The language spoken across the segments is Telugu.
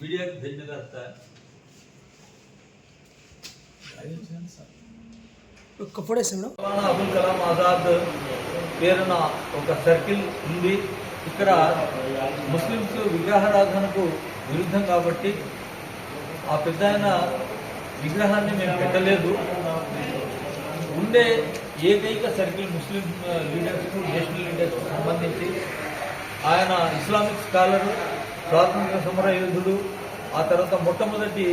మేడం మౌలానా అబుల్ కలాం ఆజాద్ పేరున ఒక సర్కిల్ ఉంది. ఇక్కడ ముస్లింస్ విగ్రహారాధనకు విరుద్ధం కాబట్టి ఆ పెద్ద ఆయన విగ్రహాన్ని మేము పెట్టలేదు. ఉండే ఏకైక సర్కిల్ ముస్లిం లీడర్స్కు నేషనల్ లీడర్స్కు సంబంధించి ఆయన ఇస్లామిక్ స్కాలర్. స్వాతంత్ర సమర యోధుడు ఆ తర్వాత మొట్టమొదటి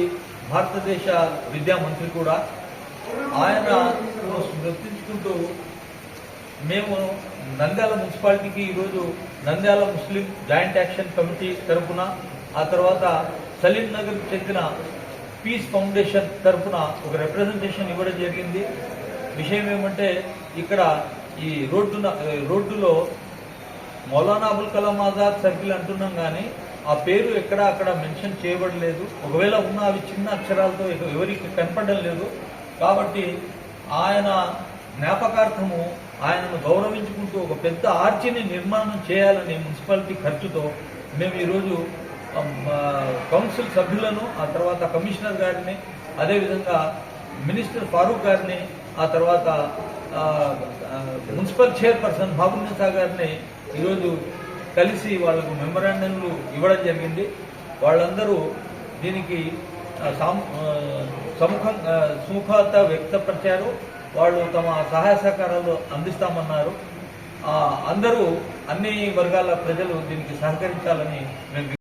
భారతదేశ విద్యా మంత్రి కూడా. ఆయన స్మృతించుకుంటూ మేము నంద్యాల మున్సిపాలిటీకి ఈరోజు Nandyal Muslim joint action committee తరపున ఆ తర్వాత సలీం నగర్ చెందిన పీస్ ఫౌండేషన్ తరపున ఒక రిప్రజెంటేషన్ ఇవ్వడం జరిగింది. విషయం ఏమంటే ఇక్కడ ఈ రోడ్డున రోడ్డులో మౌలానా అబుల్ కలాం ఆజాద్ సర్కిల్ అంటున్నాం కానీ ఆ పేరు ఎక్కడ అక్కడ మెన్షన్ చేయబడలేదు. ఒకవేళ ఉన్న అవి చిన్న అక్షరాలతో ఎవరికి కనపడడం లేదు. కాబట్టి ఆయన జ్ఞాపకార్థము ఆయనను గౌరవించుకుంటూ ఒక పెద్ద ఆర్చిని నిర్మాణం చేయాలని మున్సిపాలిటీ ఖర్చుతో మేము ఈరోజు కౌన్సిల్ సభ్యులను ఆ తర్వాత కమిషనర్ గారిని అదేవిధంగా మినిస్టర్ ఫారూక్ గారిని ఆ తర్వాత మున్సిపల్ చైర్పర్సన్ బాబునిసా గారిని ఈరోజు కలిసి వాళ్ళకు మెమరాండంలు ఇవ్వడం జరిగింది. వాళ్ళందరూ దీనికి సముఖం సుముఖత వ్యక్తపరిచారు. వాళ్ళు తమ సహాయ సహకారాలు అందిస్తామన్నారు. అందరూ అన్ని వర్గాల ప్రజలు దీనికి సహకరించాలని మేము